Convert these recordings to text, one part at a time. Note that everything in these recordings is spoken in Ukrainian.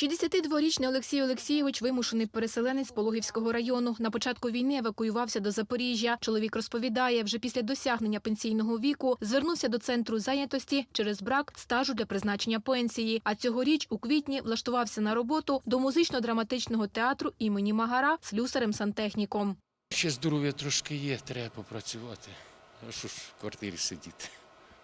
62-річний Олексій Олексійович вимушений переселенець Пологівського району. На початку війни евакуювався до Запоріжжя. Чоловік розповідає, вже після досягнення пенсійного віку звернувся до центру зайнятості через брак стажу для призначення пенсії. А цьогоріч у квітні влаштувався на роботу до музично-драматичного театру імені Магара слюсарем-сантехніком. Ще здоров'я трошки є, треба попрацювати. А що ж в квартирі сидіти?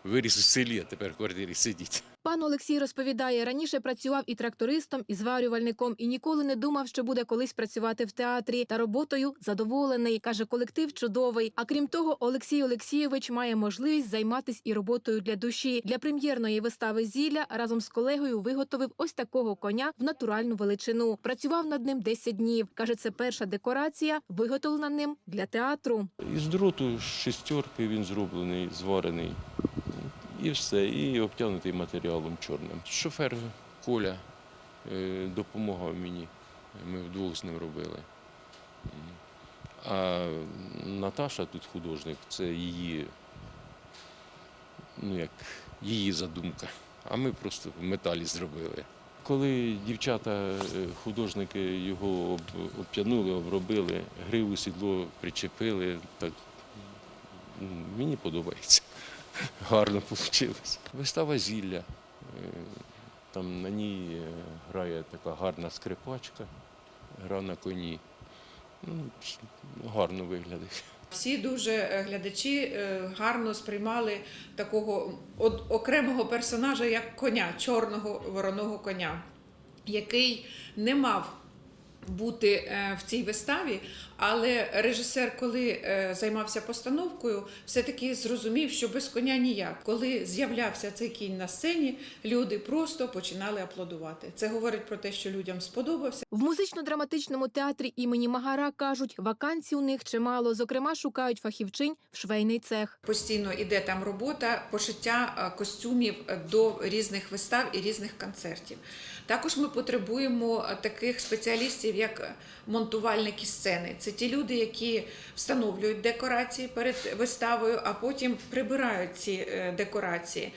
Виріс у селі, а тепер в квартирі сидіти. Пан Олексій розповідає, раніше працював і трактористом, і зварювальником, і ніколи не думав, що буде колись працювати в театрі. Та роботою задоволений. каже, колектив чудовий. А крім того, Олексій Олексійович має можливість займатися і роботою для душі. Для прем'єрної вистави зілля разом з колегою виготовив ось такого коня в натуральну величину. Працював над ним 10 днів. каже, це перша декорація, виготовлена ним для театру. Із дроту шестерки він зроблений, зварений. І все, і обтягнутий матеріалом чорним. Шофер Коля е, допомагав мені. Ми вдвох з ним робили. А Наташа тут художник, це її, ну як, її задумка. А ми просто в металі зробили. Коли дівчата, е, художники його об- обтягнули, обробили, гриву сідло причепили, так мені подобається. Гарно вийшло. Вистава зілля. Е, Там на ній е, грає така гарна скрипачка, гра на коні. Ну, гарно виглядає. Всі дуже е, глядачі гарно сприймали такого окремого персонажа, як коня, чорного вороного коня, який не мав бути е, в цій виставі, але режисер, коли е, займався постановкою, все-таки зрозумів, що без коня ніяк. Коли з'являвся цей кінь на сцені, люди просто починали аплодувати. Це говорить про те, що людям сподобався. В музично-драматичному театрі імені Магара кажуть, вакансій у них чимало. Зокрема, шукають фахівчинь в швейний цех. Постійно іде там робота пошиття е, костюмів до різних вистав і різних концертів. Також ми потребуємо таких спеціалістів, як монтувальники сцени. Це ті люди, які встановлюють декорації перед виставою, а потім прибирають ці е, декорації.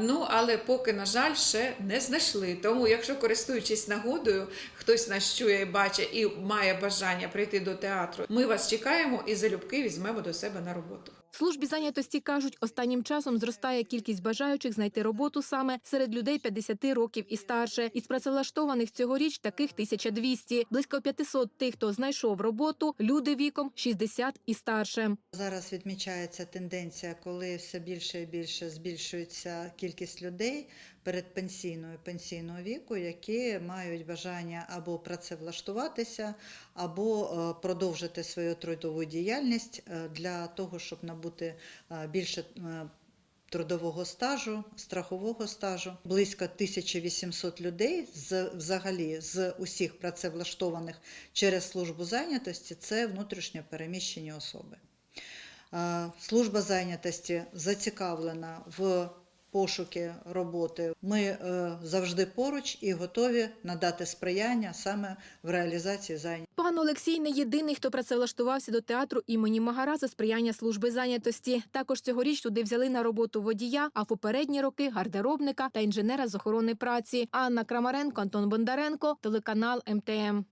Ну, але поки, на жаль, ще не знайшли. Тому, якщо користуючись нагодою, хтось нас чує, бачить і має бажання прийти до театру, ми вас чекаємо і залюбки візьмемо до себе на роботу. Службі зайнятості кажуть, останнім часом зростає кількість бажаючих знайти роботу саме серед людей 50 років і старше. Із працевлаштованих цьогоріч таких 1200. Близько 500 тих, хто знайшов роботу, люди віком 60 і старше. Зараз відмічається тенденція, коли все більше і більше збільшується кількість людей передпенсійного і пенсійного віку, які мають бажання або працевлаштуватися, або е, продовжити свою трудову діяльність е, для того, щоб набути е, більше. Трудового стажу, страхового стажу близько 1800 людей з взагалі з усіх працевлаштованих через службу зайнятості це внутрішньо переміщені особи. Служба зайнятості зацікавлена в пошуки роботи. Ми е, завжди поруч і готові надати сприяння саме в реалізації зайнятості. Пан Олексій не єдиний, хто працевлаштувався до театру імені Магара за сприяння служби зайнятості. Також цьогоріч туди взяли на роботу водія, а в попередні роки гардеробника та інженера з охорони праці. Анна Крамаренко, Антон Бондаренко, телеканал МТМ.